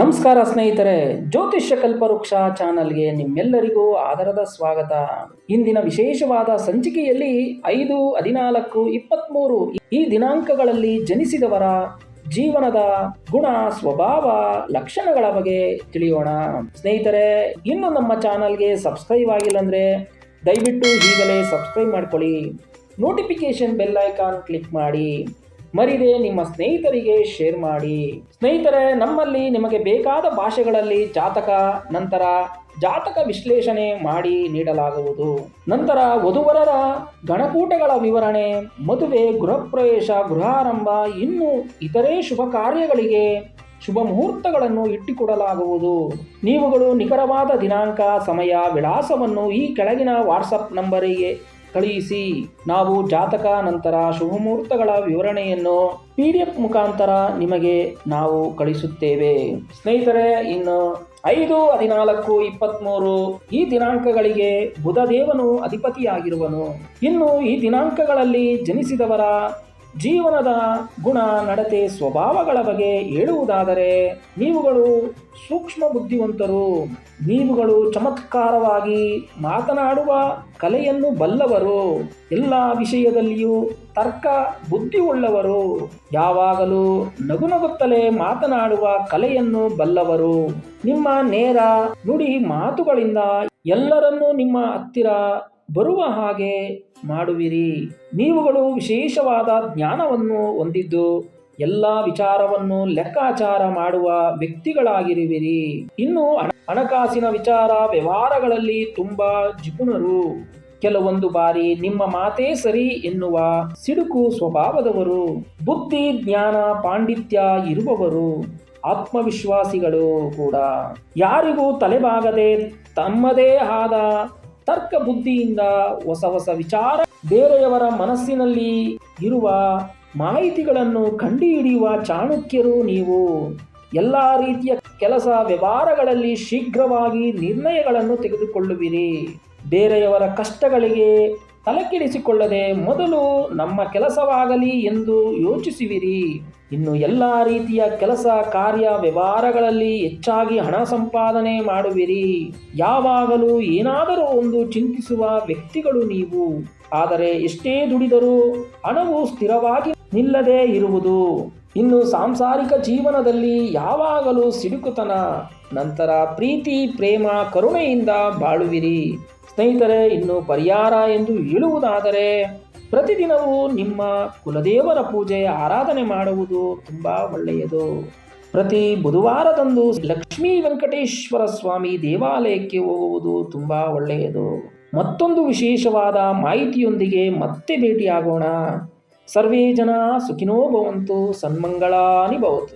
ನಮಸ್ಕಾರ ಸ್ನೇಹಿತರೆ, ಜ್ಯೋತಿಷ್ಯ ಕಲ್ಪವೃಕ್ಷ ಚಾನಲ್ಗೆ ನಿಮ್ಮೆಲ್ಲರಿಗೂ ಆದರದ ಸ್ವಾಗತ. ಇಂದಿನ ವಿಶೇಷವಾದ ಸಂಚಿಕೆಯಲ್ಲಿ ಐದು, ಹದಿನಾಲ್ಕು ಇಪ್ಪತ್ತ್ಮೂರು ಈ ದಿನಾಂಕಗಳಲ್ಲಿ ಜನಿಸಿದವರ ಜೀವನದ ಗುಣ, ಸ್ವಭಾವ, ಲಕ್ಷಣಗಳ ಬಗ್ಗೆ ತಿಳಿಯೋಣ. ಸ್ನೇಹಿತರೆ, ಇನ್ನು ನಮ್ಮ ಚಾನಲ್ಗೆ ಸಬ್ಸ್ಕ್ರೈಬ್ ಆಗಿಲ್ಲ ಅಂದರೆ ದಯವಿಟ್ಟು ಈಗಲೇ ಸಬ್ಸ್ಕ್ರೈಬ್ ಮಾಡ್ಕೊಳ್ಳಿ. ನೋಟಿಫಿಕೇಶನ್ ಬೆಲ್ ಐಕಾನ್ ಕ್ಲಿಕ್ ಮಾಡಿ. ಮರಿದೆ ನಿಮ್ಮ ಸ್ನೇಹಿತರಿಗೆ ಶೇರ್ ಮಾಡಿ. ಸ್ನೇಹಿತರೆ, ನಮ್ಮಲ್ಲಿ ನಿಮಗೆ ಬೇಕಾದ ಭಾಷೆಗಳಲ್ಲಿ ಜಾತಕ, ನಂತರ ಜಾತಕ ವಿಶ್ಲೇಷಣೆ ಮಾಡಿ ನೀಡಲಾಗುವುದು. ನಂತರ ವಧುವರರ ಗಣಕೂಟಗಳ ವಿವರಣೆ, ಮದುವೆ, ಗೃಹಪ್ರವೇಶ, ಗೃಹಾರಂಭ, ಇನ್ನು ಇತರೆ ಶುಭ ಕಾರ್ಯಗಳಿಗೆ ಶುಭ ಮುಹೂರ್ತಗಳನ್ನು ಇಟ್ಟುಕೊಡಲಾಗುವುದು. ನೀವುಗಳು ನಿಖರವಾದ ದಿನಾಂಕ, ಸಮಯ, ವಿಳಾಸವನ್ನು ಈ ಕೆಳಗಿನ ವಾಟ್ಸಪ್ ನಂಬರಿಗೆ ಕಳುಹಿಸಿ. ನಾವು ಜಾತಕ ನಂತರ ಶುಭಮೂರ್ತಗಳ ವಿವರಣೆಯನ್ನು ಪಿ ಡಿ ಎಫ್ ಮುಖಾಂತರ ನಿಮಗೆ ನಾವು ಕಳಿಸುತ್ತೇವೆ. ಸ್ನೇಹಿತರೆ, ಇನ್ನು ಐದು, ಹದಿನಾಲ್ಕು ಇಪ್ಪತ್ತ್ಮೂರು ಈ ದಿನಾಂಕಗಳಿಗೆ ಬುಧದೇವನು ಅಧಿಪತಿಯಾಗಿರುವನು. ಇನ್ನು ಈ ದಿನಾಂಕಗಳಲ್ಲಿ ಜನಿಸಿದವರ ಜೀವನದ ಗುಣ ನಡತೆ ಸ್ವಭಾವಗಳ ಬಗ್ಗೆ ಹೇಳುವುದಾದರೆ ನೀವುಗಳು ಸೂಕ್ಷ್ಮ ಬುದ್ಧಿವಂತರು ನೀವುಗಳು ಚಮತ್ಕಾರವಾಗಿ ಮಾತನಾಡುವ ಕಲೆಯನ್ನು ಬಲ್ಲವರು. ಎಲ್ಲ ವಿಷಯದಲ್ಲಿಯೂ ತರ್ಕ ಬುದ್ಧಿ ಉಳ್ಳವರು ಯಾವಾಗಲೂ ನಗು ನಗುತ್ತಲೇ ಮಾತನಾಡುವ ಕಲೆಯನ್ನು ಬಲ್ಲವರು. ನಿಮ್ಮ ನೇರ ನುಡಿ ಮಾತುಗಳಿಂದ ಎಲ್ಲರನ್ನೂ ನಿಮ್ಮ ಹತ್ತಿರ ಬರುವ ಹಾಗೆ ಮಾಡುವಿರಿ. ನೀವುಗಳು ವಿಶೇಷವಾದ ಜ್ಞಾನವನ್ನು ಹೊಂದಿದ್ದು ಎಲ್ಲ ವಿಚಾರವನ್ನು ಲೆಕ್ಕಾಚಾರ ಮಾಡುವ ವ್ಯಕ್ತಿಗಳಾಗಿರುವಿರಿ. ಇನ್ನು ಹಣ- ಹಣಕಾಸಿನ ವಿಚಾರ ವ್ಯವಹಾರಗಳಲ್ಲಿ ತುಂಬಾ ಜಿಪುಣರು. ಕೆಲವೊಂದು ಬಾರಿ ನಿಮ್ಮ ಮಾತೇ ಸರಿ ಎನ್ನುವ ಸಿಡುಕು ಸ್ವಭಾವದವರು. ಬುದ್ಧಿ, ಜ್ಞಾನ, ಪಾಂಡಿತ್ಯ ಇರುವವರು. ಆತ್ಮವಿಶ್ವಾಸಿಗಳು ಕೂಡ. ಯಾರಿಗೂ ತಲೆಬಾಗದೆ ತಮ್ಮದೇ ಆದ ತರ್ಕ ಬುದ್ಧಿಯಿಂದ ಹೊಸ ಹೊಸ ವಿಚಾರ ಬೇರೆಯವರ ಮನಸ್ಸಿನಲ್ಲಿ ಇರುವ ಮಾಹಿತಿಗಳನ್ನು ಕಂಡುಹಿಡಿಯುವ ಚಾಣಕ್ಯರು ನೀವು. ಎಲ್ಲ ರೀತಿಯ ಕೆಲಸ ವ್ಯವಹಾರಗಳಲ್ಲಿ ಶೀಘ್ರವಾಗಿ ನಿರ್ಣಯಗಳನ್ನು ತೆಗೆದುಕೊಳ್ಳುವಿರಿ. ಬೇರೆಯವರ ಕಷ್ಟಗಳಿಗೆ ತಲೆಕೆಡಿಸಿಕೊಳ್ಳದೆ ಮೊದಲು ನಮ್ಮ ಕೆಲಸವಾಗಲಿ ಎಂದು ಯೋಚಿಸುವಿರಿ. ಇನ್ನು ಎಲ್ಲ ರೀತಿಯ ಕೆಲಸ ಕಾರ್ಯ ವ್ಯವಹಾರಗಳಲ್ಲಿ ಹೆಚ್ಚಾಗಿ ಹಣ ಸಂಪಾದನೆ ಮಾಡುವಿರಿ. ಯಾವಾಗಲೂ ಏನಾದರೂ ಒಂದು ಚಿಂತಿಸುವ ವ್ಯಕ್ತಿಗಳು ನೀವು. ಆದರೆ ಎಷ್ಟೇ ದುಡಿದರೂ ಹಣವು ಸ್ಥಿರವಾಗಿ ನಿಲ್ಲದೇ ಇರುವುದು. ಇನ್ನು ಸಾಂಸಾರಿಕ ಜೀವನದಲ್ಲಿ ಯಾವಾಗಲೂ ಸಿಡುಕುತನ, ನಂತರ ಪ್ರೀತಿ, ಪ್ರೇಮ, ಕರುಣೆಯಿಂದ ಬಾಳುವಿರಿ. ಸ್ನೇಹಿತರೆ, ಇನ್ನು ಪರಿಹಾರ ಎಂದು ಹೇಳುವುದಾದರೆ, ಪ್ರತಿದಿನವೂ ನಿಮ್ಮ ಕುಲದೇವರ ಪೂಜೆ, ಆರಾಧನೆ ಮಾಡುವುದು ತುಂಬ ಒಳ್ಳೆಯದು. ಪ್ರತಿ ಬುಧವಾರದಂದು ಲಕ್ಷ್ಮೀ ವೆಂಕಟೇಶ್ವರ ಸ್ವಾಮಿ ದೇವಾಲಯಕ್ಕೆ ಹೋಗುವುದು ತುಂಬ ಒಳ್ಳೆಯದು. ಮತ್ತೊಂದು ವಿಶೇಷವಾದ ಮಾಹಿತಿಯೊಂದಿಗೆ ಮತ್ತೆ ಭೇಟಿಯಾಗೋಣ. ಸರ್ವೇ ಜನ ಸುಖಿನೋ ಭವಂತು ಸನ್ಮಂಗಳಾನಿ ಭವತು.